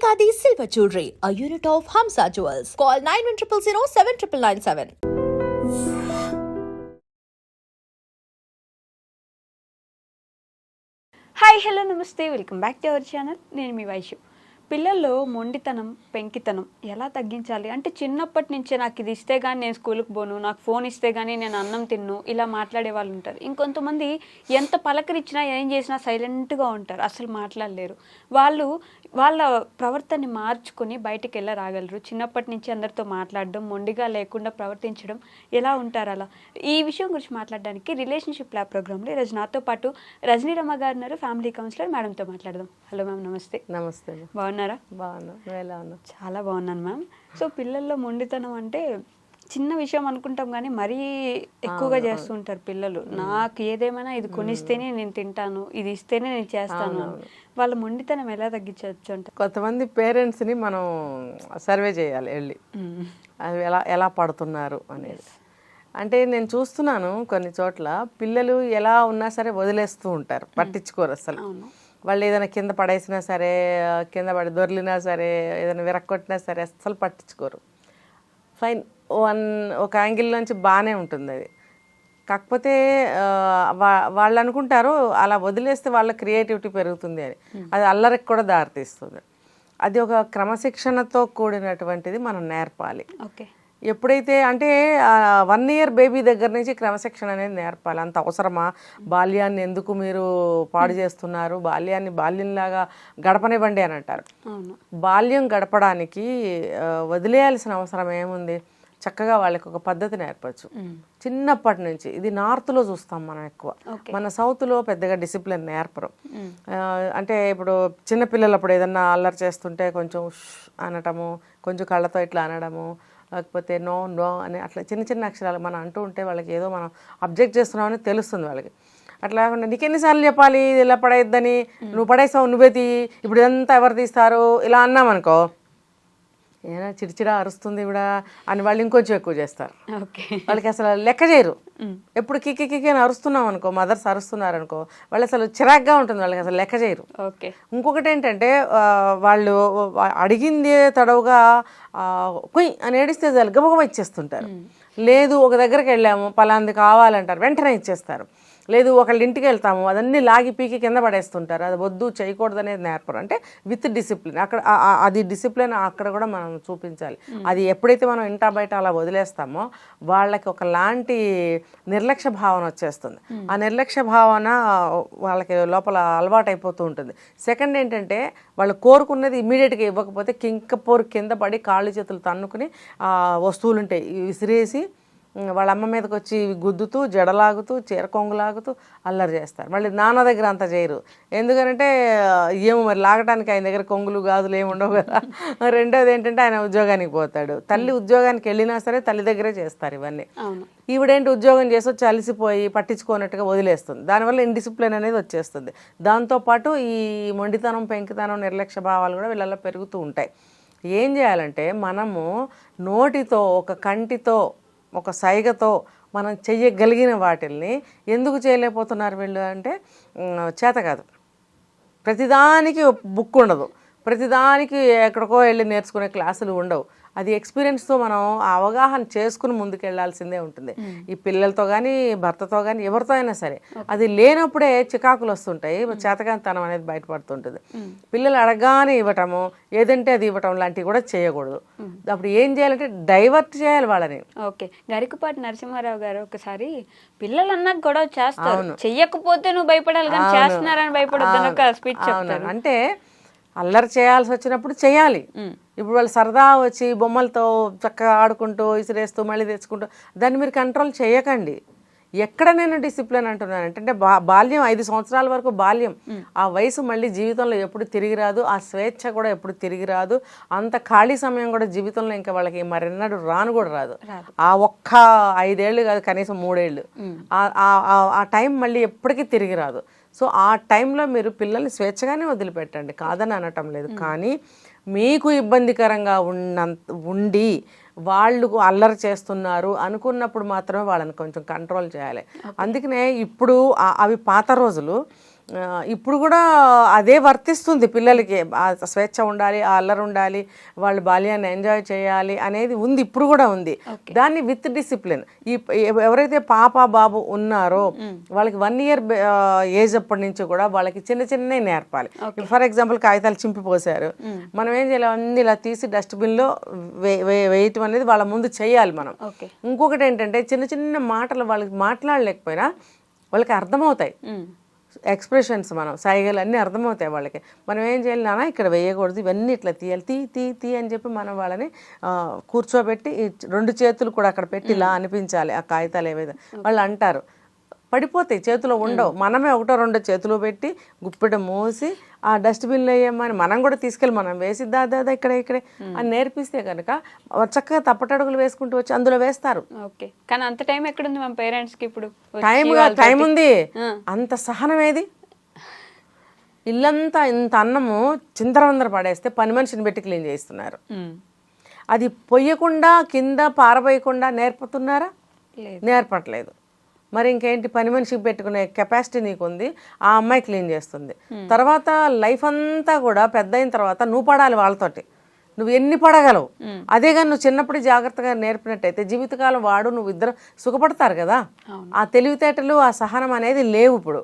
Silver చూడ్రి unit of Ekadi Silver Jewelry, a unit of Hamsa Jewels. Call 9100 7997. Hi hello నమస్తే welcome back to our channel నేను మీ వైశ్యం పిల్లల్లో మొండితనం పెంకితనం ఎలా తగ్గించాలి? అంటే చిన్నప్పటి నుంచే నాకు ఇది ఇస్తే కానీ నేను స్కూల్కి పోను నాకు ఫోన్ ఇస్తే కానీ నేను అన్నం తిన్ను ఇలా మాట్లాడే వాళ్ళు ఉంటారు. ఇంకొంతమంది ఎంత పలకరించినా ఏం చేసినా సైలెంట్గా ఉంటారు. అసలు మాట్లాడలేరు. వాళ్ళు వాళ్ళ ప్రవర్తనని మార్చుకొని బయటికి వెళ్ళ రాగలరు చిన్నప్పటి నుంచి అందరితో మాట్లాడడం మొండిగా లేకుండా ప్రవర్తించడం ఎలా ఉంటారు అలా? ఈ విషయం గురించి మాట్లాడడానికి రిలేషన్షిప్ ల్యాబ్ ప్రోగ్రాంలో ఈరోజు నాతో పాటు రజనీ రమ్మ గారు ఉన్నారు ఫ్యామిలీ కౌన్సిలర్. మేడంతో మాట్లాడదాం. హలో మ్యామ్ నమస్తే. నమస్తే బాగున్నారా? బాగున్నా. ఎలా ఉన్నావు? చాలా బాగున్నాను మ్యామ్. సో పిల్లల్లో మొండితనం అంటే చిన్న విషయం అనుకుంటాం కానీ మరీ ఎక్కువగా చేస్తూ ఉంటారు పిల్లలు. నాకు ఏదేమైనా ఇది కొనిస్తేనే నేను తింటాను ఇది ఇస్తేనే నేను చేస్తాను. వాళ్ళ మొండితనం ఎలా తగ్గించవచ్చు అంటే కొంతమంది పేరెంట్స్ని మనం సర్వే చేయాలి వెళ్ళి. అవి ఎలా ఎలా పడుతున్నారు అనేది. అంటే నేను చూస్తున్నాను కొన్ని చోట్ల పిల్లలు ఎలా ఉన్నా సరే వదిలేస్తూ ఉంటారు పట్టించుకోరు అసలు వాళ్ళు ఏదైనా కింద పడేసినా సరే కింద పడి దొర్లినా సరే ఏదైనా విరక్కొట్టినా సరే అస్సలు పట్టించుకోరు. ఫైన్ వన్ ఒక యాంగిల్ నుంచి బాగానే ఉంటుంది అది. కాకపోతే వాళ్ళు అనుకుంటారు అలా వదిలేస్తే వాళ్ళ క్రియేటివిటీ పెరుగుతుంది అని. అది అల్లరికి కూడా దారితీస్తుంది. అది ఒక క్రమశిక్షణతో కూడినటువంటిది మనం నేర్పాలి. ఓకే. ఎప్పుడైతే అంటే వన్ ఇయర్ బేబీ దగ్గర నుంచి క్రమశిక్షణ అనేది నేర్పాలి. అంత అవసరమా? బాల్యాన్ని ఎందుకు మీరు పాడు చేస్తున్నారు? బాల్యాన్ని బాల్యంలాగా గడపనివ్వండి అని అంటారు. బాల్యం గడపడానికి వదిలేయాల్సిన అవసరం ఏముంది? చక్కగా వాళ్ళకి ఒక పద్ధతి నేర్పచ్చు చిన్నప్పటి నుంచి ఇది నార్త్లో చూస్తాం మనం ఎక్కువ. మన సౌత్లో పెద్దగా డిసిప్లిన్ నేర్పరు ఆ, అంటే ఇప్పుడు చిన్నపిల్లలప్పుడు ఏదన్నా అల్లరి చేస్తుంటే కొంచెం అనటము కొంచెం కళ్ళతో ఇట్లా అనడము లేకపోతే నో నో అని అట్లా చిన్న చిన్న అక్షరాలు మనం అంటూ ఉంటే వాళ్ళకి ఏదో మనం అబ్జెక్ట్ చేస్తున్నామని తెలుస్తుంది వాళ్ళకి. అట్లా కాకుండా నీకు ఎన్నిసార్లు చెప్పాలి ఇది ఇలా పడేద్దని నువ్వు పడేసావు నువ్వే తీ ఇప్పుడు ఇదంతా ఎవరు తీస్తారు ఇలా అన్నామనుకో ఏనా చిడిచిడా అరుస్తుంది ఇవిడ అని వాళ్ళు ఇంకొంచెం ఎక్కువ చేస్తారు. ఓకే. వాళ్ళకి అసలు లెక్క చేయరు. ఎప్పుడు కిక్కి కిక్కి అని అరుస్తున్నాం అనుకో మదర్స్ అరుస్తున్నారు అనుకో వాళ్ళు అసలు చిరాగ్గా ఉంటుంది వాళ్ళకి అసలు లెక్క చేయరు. ఓకే. ఇంకొకటి ఏంటంటే వాళ్ళు అడిగింది తడవుగా కుయ్ అని ఏడిస్తే గబగబా ఇచ్చేస్తుంటారు. లేదు ఒక దగ్గరికి వెళ్ళాము పలాంది కావాలంటారు వెంటనే ఇచ్చేస్తారు. లేదు ఒకళ్ళ ఇంటికి వెళ్తాము అదన్నీ లాగి పీకి కింద పడేస్తుంటారు. అది వద్దు చేయకూడదు అనేది నేర్పరు. అంటే విత్ డిసిప్లిన్ అక్కడ అది డిసిప్లిన్ అక్కడ కూడా మనం చూపించాలి. అది ఎప్పుడైతే మనం ఇంటా బయట అలా వదిలేస్తామో వాళ్ళకి ఒకలాంటి నిర్లక్ష్య భావన వచ్చేస్తుంది. ఆ నిర్లక్ష్య భావన వాళ్ళకి లోపల అలవాటు అయిపోతూ ఉంటుంది. సెకండ్ ఏంటంటే వాళ్ళు కోరుకున్నది ఇమీడియట్గా ఇవ్వకపోతే కింకపోరు కింద పడి కాళ్ళు చేతులు తన్నుకుని వస్తువులు ఉంటాయి విసిరేసి వాళ్ళ అమ్మ మీదకి వచ్చి గుద్దుతూ జడలాగుతూ చీర కొంగులాగుతూ అల్లరి చేస్తారు. మళ్ళీ నాన్న దగ్గర అంత చేయరు. ఎందుకంటే ఏమో మరి లాగడానికి ఆయన దగ్గర కొంగులు గాజులు ఏమి ఉండవు కదా. రెండోది ఏంటంటే ఆయన ఉద్యోగానికి పోతాడు. తల్లి ఉద్యోగానికి వెళ్ళినా సరే తల్లి దగ్గరే చేస్తారు ఇవన్నీ. ఈవిడేంటి ఉద్యోగం చేసి వచ్చి అలసిపోయి పట్టించుకోనట్టుగా వదిలేస్తుంది. దానివల్ల ఇండిసిప్లిన్ అనేది వచ్చేస్తుంది. దాంతోపాటు ఈ మొండితనం పెంకితనం నిర్లక్ష్య భావాలు కూడా వీళ్ళల్లో పెరుగుతూ ఉంటాయి. ఏం చేయాలంటే మనము నోటితో ఒక కంటితో ఒక సైగతో మనం చెయ్యగలిగిన వాటిల్ని ఎందుకు చేయలేకపోతున్నారు వీళ్ళు అంటే చేత కాదు. ప్రతిదానికి బుక్ ఉండదు. ప్రతిదానికి ఎక్కడికో వెళ్ళి నేర్చుకునే క్లాసులు ఉండవు. అది ఎక్స్పీరియన్స్తో మనం అవగాహన చేసుకుని ముందుకు వెళ్ళాల్సిందే ఉంటుంది ఈ పిల్లలతో కానీ భర్తతో కానీ ఎవరితో అయినా సరే అది లేనప్పుడే చికాకులు వస్తుంటాయి. చేతకాంతనం అనేది బయటపడుతుంటుంది. పిల్లలు అడగానే ఇవ్వటము ఏదంటే అది ఇవ్వటం లాంటివి కూడా చేయకూడదు. అప్పుడు ఏం చేయాలంటే డైవర్ట్ చేయాలి వాళ్ళని. ఓకే. గరికపాటి నరసింహారావు గారు ఒకసారి పిల్లలు అన్నాక గొడవ చేస్తారు. చెయ్యకపోతే నువ్వు భయపడాలి కానీ చేస్తున్నారని భయపడొద్దు ఒక స్పీచ్ అంటే అల్లరి చేయాల్సి వచ్చినప్పుడు చేయాలి. ఇప్పుడు వాళ్ళు సరదా వచ్చి బొమ్మలతో చక్కగా ఆడుకుంటూ ఇసిరేస్తూ మళ్ళీ తెచ్చుకుంటూ దాన్ని మీరు కంట్రోల్ చేయకండి. ఎక్కడ నేను డిసిప్లిన్ అంటున్నాను అంటే బా బాల్యం ఐదు సంవత్సరాల వరకు బాల్యం. ఆ వయసు మళ్ళీ జీవితంలో ఎప్పుడు తిరిగి రాదు ఆ స్వేచ్ఛ కూడా ఎప్పుడు తిరిగి రాదు అంత ఖాళీ సమయం కూడా జీవితంలో ఇంకా వాళ్ళకి మరెన్నడూ రాను కూడా రాదు. ఆ ఒక్క ఐదేళ్ళు కాదు కనీసం మూడేళ్ళు. ఆ- ఆ- ఆ- ఆ టైం మళ్ళీ ఎప్పటికీ తిరిగి రాదు. సో ఆ టైంలో మీరు పిల్లల్ని స్వేచ్ఛగానే వదిలిపెట్టండి. కాదని అనటం లేదు. కానీ మీకు ఇబ్బందికరంగా ఉన్నంత ఉండి వాళ్ళు అల్లరి చేస్తున్నారు అనుకున్నప్పుడు మాత్రమే వాళ్ళని కొంచెం కంట్రోల్ చేయాలి. అందుకనే ఇప్పుడు అవి పాత రోజులు. ఇప్పుడు కూడా అదే వర్తిస్తుంది పిల్లలకి. స్వేచ్ఛ ఉండాలి ఆ అల్లరి ఉండాలి వాళ్ళు బాల్యాన్ని ఎంజాయ్ చేయాలి అనేది ఉంది ఇప్పుడు కూడా ఉంది. దాన్ని విత్ డిసిప్లిన్. ఈ ఎవ- ఎవరైతే పాప బాబు ఉన్నారో వాళ్ళకి వన్ ఇయర్ ఏజ్ అప్పటి నుంచి కూడా వాళ్ళకి చిన్న చిన్నవి నేర్పాలి. ఫర్ ఎగ్జాంపుల్ కాగితాలు చింపిపోసారు మనం ఏం చేయాలి? అన్ని ఇలా తీసి డస్ట్బిన్లో వేయటం అనేది వాళ్ళ ముందు చేయాలి మనం. ఇంకొకటి ఏంటంటే చిన్న చిన్న మాటలు వాళ్ళకి మాట్లాడలేకపోయినా వాళ్ళకి అర్థమవుతాయి. ఎక్స్ప్రెషన్స్ మనం సైగలు అన్నీ అర్థమవుతాయి వాళ్ళకి. మనం ఏం చేయాలి నాన్న ఇక్కడ వేయకూడదు ఇవన్నీ ఇట్లా తీయాలి తీ తీ తీ అని చెప్పి మనం వాళ్ళని కూర్చోబెట్టి రెండు చేతులు కూడా అక్కడ పెట్టి ఇలా అనిపించాలి ఆ కాగితాలు ఏవైతే వాళ్ళు అంటారు. పడిపోతాయి చేతిలో ఉండవు. మనమే ఒకటో రెండో చేతిలో పెట్టి గుప్పెట మోసి ఆ డస్ట్బిన్లో వేయమని మనం కూడా తీసుకెళ్ళి మనం వేసి దా దా దా ఇక్కడ ఇక్కడే అని నేర్పిస్తే కనుక చక్కగా తప్పటడుగులు వేసుకుంటూ వచ్చి అందులో వేస్తారు. ఓకే. కానీ అంత టైం ఎక్కడుంది మా పేరెంట్స్కి ఇప్పుడు? టైం టైం ఉంది. అంత సహనం ఏది? ఇల్లంతా ఇంత అన్నము చిందరవందర పడేస్తే పని మనిషిని పెట్టి క్లీన్ చేయిస్తున్నారు. ఉమ్. అది పొయ్యకుండా కింద పారబోయకుండా నేర్పుతున్నారా? లేదు. నేర్పట్లేదు. మరి ఇంకేంటి? పని మనిషికి పెట్టుకునే కెపాసిటీ నీకు ఉంది ఆ అమ్మాయి క్లీన్ చేస్తుంది. తర్వాత లైఫ్ అంతా కూడా పెద్ద అయిన తర్వాత నువ్వు పడాలి వాళ్ళతోటి. నువ్వు ఎన్ని పడగలవు? అదే కానీ నువ్వు చిన్నప్పుడు జాగ్రత్తగా నేర్పినట్టయితే జీవితకాలం వాడు నువ్వు ఇద్దరు సుఖపడతారు కదా? ఆ తెలివితేటలు ఆ సహనం అనేది లేవు ఇప్పుడు.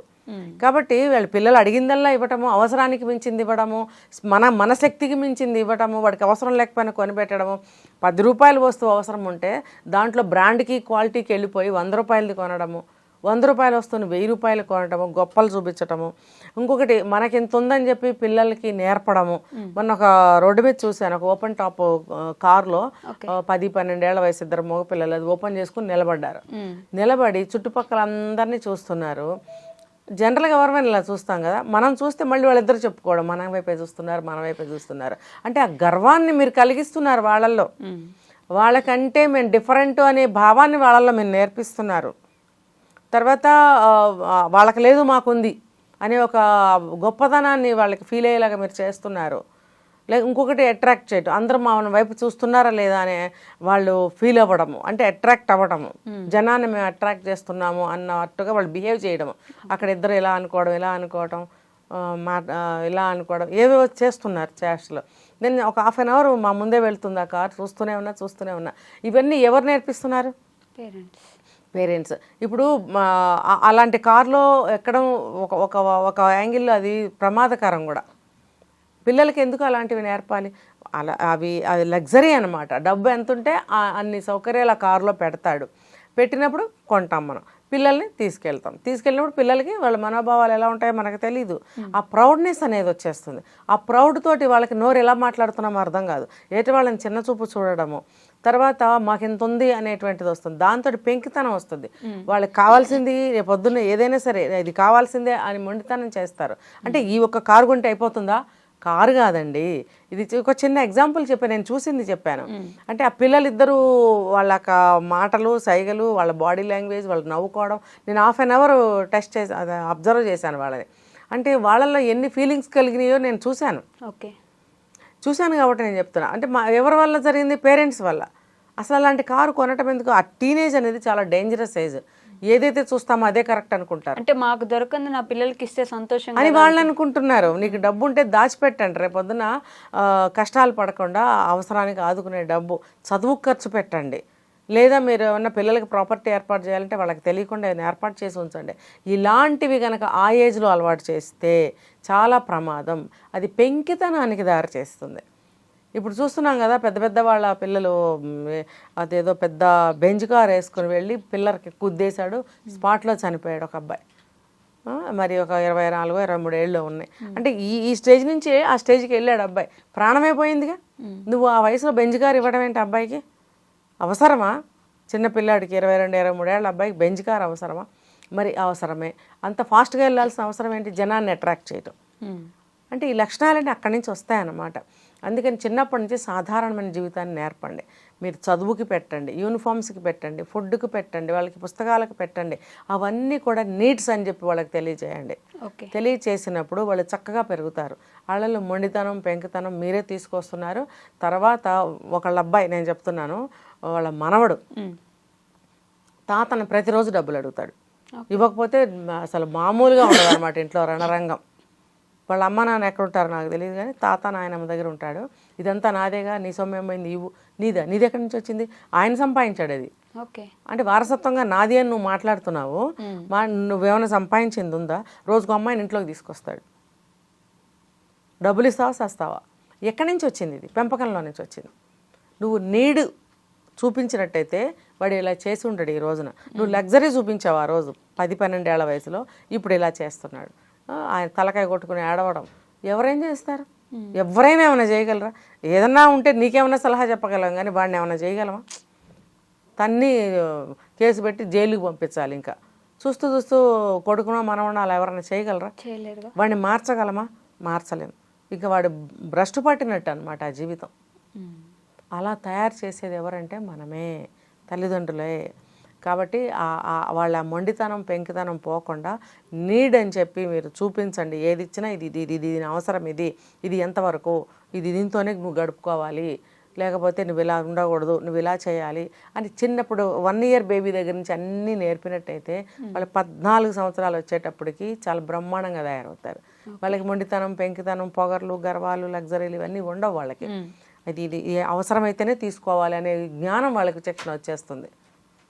కాబట్టి వాళ్ళ పిల్లలు అడిగిందల్లా ఇవ్వటము అవసరానికి మించింది ఇవ్వడము మన మన శక్తికి మించింది ఇవ్వటము వాడికి అవసరం లేకపోయినా కొనిపెట్టడము పది రూపాయల వస్తువు అవసరం ఉంటే దాంట్లో బ్రాండ్కి క్వాలిటీకి వెళ్ళిపోయి వంద రూపాయలది కొనడము వంద రూపాయలు వస్తువుని వెయ్యి రూపాయలు కొనడము గొప్పలు చూపించటము. ఇంకొకటి మనకి ఇంత ఉందని చెప్పి పిల్లలకి నేర్పడము. మొన్న ఒక రోడ్డు మీద చూశాను ఒక ఓపెన్ టాప్ కార్లో పది పన్నెండేళ్ళ వయసు ఇద్దరు మగ పిల్లలు అది ఓపెన్ చేసుకుని నిలబడ్డారు. నిలబడి చుట్టుపక్కల అందరినీ చూస్తున్నారు. జనరల్గా ఎవరైనా ఇలా చూస్తాం కదా మనం చూస్తే మళ్ళీ వాళ్ళిద్దరు చెప్పుకోవడం మన వైపే చూస్తున్నారు మన వైపే చూస్తున్నారు. అంటే ఆ గర్వాన్ని మీరు కలిగిస్తున్నారు వాళ్ళల్లో. వాళ్ళకంటే మేము డిఫరెంట్ అనే భావాన్ని వాళ్ళల్లో మీరు నేర్పిస్తున్నారు. తర్వాత వాళ్ళకి లేదు మాకుంది అనే ఒక గొప్పతనాన్ని వాళ్ళకి ఫీల్ అయ్యేలాగా మీరు చేస్తున్నారు. లేక ఇంకొకటి అట్రాక్ట్ చేయటం. అందరూ మా వైపు చూస్తున్నారా లేదా అనే వాళ్ళు ఫీల్ అవ్వడము. అంటే అట్రాక్ట్ అవ్వడము. జనాన్ని మేము అట్రాక్ట్ చేస్తున్నాము అన్నట్టుగా వాళ్ళు బిహేవ్ చేయడము. అక్కడ ఇద్దరు ఇలా అనుకోవడం ఇలా అనుకోవడం మా ఇలా అనుకోవడం ఏవేవో చేస్తున్నారు చేష్టలు నేను ఒక హాఫ్ అన్ అవర్ మా ముందే వెళ్తుంది ఆ కార్ చూస్తూనే ఉన్నా చూస్తూనే ఉన్నా. ఇవన్నీ ఎవరు నేర్పిస్తున్నారు? పేరెంట్స్ పేరెంట్స్ ఇప్పుడు అలాంటి కార్లో ఎక్కడం ఒక ఒక ఒక యాంగిల్లో అది ప్రమాదకరం కూడా. పిల్లలకి ఎందుకు అలాంటివి నేర్పాలి? అలా అవి అది లగ్జరీ అనమాట డబ్బు ఎంత ఉంటే అన్ని సౌకర్యాలు ఆ కారులో పెడతాడు. పెట్టినప్పుడు కొంటాం మనం. పిల్లల్ని తీసుకెళ్తాం. తీసుకెళ్ళినప్పుడు పిల్లలకి వాళ్ళ మనోభావాలు ఎలా ఉంటాయో మనకు తెలియదు ఆ ప్రౌడ్నెస్ అనేది వచ్చేస్తుంది. ఆ ప్రౌడ్ తోటి వాళ్ళకి నోరు ఎలా మాట్లాడుతున్నామో అర్థం కాదు. ఏటి వాళ్ళని చిన్న చూపు చూడడము. తర్వాత మాకు ఇంత ఉంది అనేటువంటిది వస్తుంది. దాంతో పెంకితనం వస్తుంది. వాళ్ళకి కావాల్సింది రేపు పొద్దున్న ఏదైనా సరే ఇది కావాల్సిందే అని మొండితనం చేస్తారు. అంటే ఈ ఒక్క కారు కొంటే అయిపోతుందా? కారు కాదండి. ఇది ఒక చిన్న ఎగ్జాంపుల్ చెప్పాను నేను చూసింది చెప్పాను. అంటే ఆ పిల్లలిద్దరూ వాళ్ళ మాటలు సైగలు వాళ్ళ బాడీ లాంగ్వేజ్ వాళ్ళు నవ్వుకోవడం నేను హాఫ్ అన్ అవర్ టెస్ట్ చేసి అబ్జర్వ్ చేశాను వాళ్ళని అంటే వాళ్ళల్లో ఎన్ని ఫీలింగ్స్ కలిగినాయో నేను చూశాను. ఓకే. చూశాను కాబట్టి నేను చెప్తున్నా. అంటే మా ఎవరి వల్ల జరిగింది? పేరెంట్స్ వల్ల. అసలు అలాంటి కారు కొనటం ఎందుకు? ఆ టీనేజ్ అనేది చాలా డేంజరస్ ఏజ్. ఏదైతే చూస్తామో అదే కరెక్ట్ అనుకుంటారు. అంటే మాకు దొరకంది నా పిల్లలకి ఇస్తే సంతోషంగా అని వాళ్ళు అనుకుంటున్నారు. నీకు డబ్బు ఉంటే దాచిపెట్టండి రేపొద్దున ఆ, కష్టాలు పడకుండా అవసరానికి ఆదుకునే డబ్బు చదువు ఖర్చు పెట్టండి. లేదా మీరు ఏమన్నా పిల్లలకి ప్రాపర్టీ ఏర్పాటు చేయాలంటే వాళ్ళకి తెలియకుండా ఏదైనా ఏర్పాటు చేసి ఉంచండి. ఇలాంటివి కనుక ఆ ఏజ్లో అలవాటు చేస్తే చాలా ప్రమాదం. అది పెంకితనానికి దారి చేస్తుంది ఇప్పుడు చూస్తున్నాం కదా పెద్ద పెద్ద వాళ్ళ పిల్లలు అదేదో పెద్ద బెంచ్ కార్ వేసుకుని వెళ్ళి పిల్లలకి కుద్దేశాడు స్పాట్లో చనిపోయాడు ఒక అబ్బాయి. మరి ఒక ఇరవై నాలుగు ఇరవై మూడు ఏళ్ళు ఉన్నాయి. అంటే ఈ ఈ స్టేజ్ నుంచి ఆ స్టేజ్కి వెళ్ళాడు అబ్బాయి. ప్రాణమే పోయిందిగా. నువ్వు ఆ వయసులో బెంచ్ కార్ ఇవ్వడం ఏంటి అబ్బాయికి? అవసరమా? చిన్న పిల్లాడికి ఇరవై రెండు ఇరవై మూడేళ్ళ అబ్బాయికి బెంచ్ కార్ అవసరమా? మరి అవసరమే. అంత ఫాస్ట్గా వెళ్ళాల్సిన అవసరం ఏంటి? జనాన్ని అట్రాక్ట్ చేయటం. అంటే ఈ లక్షణాలన్నీ అక్కడి నుంచి వస్తాయన్నమాట. అందుకని చిన్నప్పటి నుంచి సాధారణమైన జీవితాన్ని నేర్పండి. మీరు చదువుకి పెట్టండి యూనిఫామ్స్కి పెట్టండి ఫుడ్కి పెట్టండి వాళ్ళకి పుస్తకాలకు పెట్టండి. అవన్నీ కూడా నీడ్స్ అని చెప్పి వాళ్ళకి తెలియజేయండి. ఓకే. తెలియచేసినప్పుడు వాళ్ళు చక్కగా పెరుగుతారు. వాళ్ళలో మొండితనం పెంకితనం మీరే తీసుకొస్తున్నారు. తర్వాత ఒకళ్ళ అబ్బాయి నేను చెప్తున్నాను వాళ్ళ మనవడు. తాతను ప్రతిరోజు డబ్బులు అడుగుతాడు. ఇవ్వకపోతే అసలు మామూలుగా ఉండదు అనమాట ఇంట్లో రణరంగం. వాళ్ళ అమ్మ నాన్న ఎక్కడ ఉంటారో నాకు తెలియదు కానీ తాత నాయనమ్మ దగ్గర ఉంటాడు. ఇదంతా నాదేగా నీ సొమ్యం పోయింది ఇవ్వు నీదా? నీది ఎక్కడి నుంచి వచ్చింది? ఆయన సంపాదించాడు అది. ఓకే. అంటే వారసత్వంగా నాది అని నువ్వు మాట్లాడుతున్నావు. మా నువ్వేమైనా సంపాదించింది ఉందా? రోజుకు అమ్మాయిని ఇంట్లోకి తీసుకొస్తాడు. డబ్బులు ఇస్తావా సస్తావా ఎక్కడి నుంచి వచ్చింది ఇది? పెంపకంలో నుంచి వచ్చింది. నువ్వు నీడు చూపించినట్టయితే వాడు ఇలా చేసి ఉంటాడు ఈ రోజున. నువ్వు లగ్జరీ చూపించావు ఆ రోజు పది పన్నెండేళ్ళ వయసులో. ఇప్పుడు ఇలా చేస్తున్నాడు. ఆయన తలకాయ కొట్టుకుని ఏడవడం. ఎవరేం చేస్తారు? ఎవరైనా ఏమైనా చేయగలరా? ఏదన్నా ఉంటే నీకేమైనా సలహా చెప్పగలం కానీ వాడిని ఏమైనా చేయగలమా తన్ని కేసు పెట్టి జైలుకి పంపించాలి ఇంకా. చూస్తూ చూస్తూ కొడుకునో మనవనో అలా ఎవరైనా చేయగలరా? వాడిని మార్చగలమా? మార్చలేము ఇక వాడు భ్రష్టు పట్టినట్టు అనమాట ఆ జీవితం. అలా తయారు చేసేది ఎవరంటే మనమే. తల్లిదండ్రులే. కాబట్టి వాళ్ళ మొండితనం పెంకితనం పోకుండా నీడ్ అని చెప్పి మీరు చూపించండి. ఏది ఇచ్చినా ఇది ఇది ఇది దీని అవసరం ఇది ఇది ఎంతవరకు? ఇది దీంతోనే నువ్వు గడుపుకోవాలి. లేకపోతే నువ్వు ఇలా ఉండకూడదు నువ్వు ఇలా చేయాలి అని చిన్నప్పుడు వన్ ఇయర్ బేబీ దగ్గర నుంచి అన్నీ నేర్పినట్టయితే వాళ్ళు పద్నాలుగు సంవత్సరాలు వచ్చేటప్పటికి చాలా బ్రహ్మాండంగా తయారవుతారు. వాళ్ళకి మొండితనం పెంకితనం పొగర్లు గర్వాలు లగ్జరీలు ఇవన్నీ ఉండవు వాళ్ళకి. అది ఇది అవసరమైతేనే తీసుకోవాలి అనే జ్ఞానం వాళ్ళకి శిక్షణ వచ్చేస్తుంది.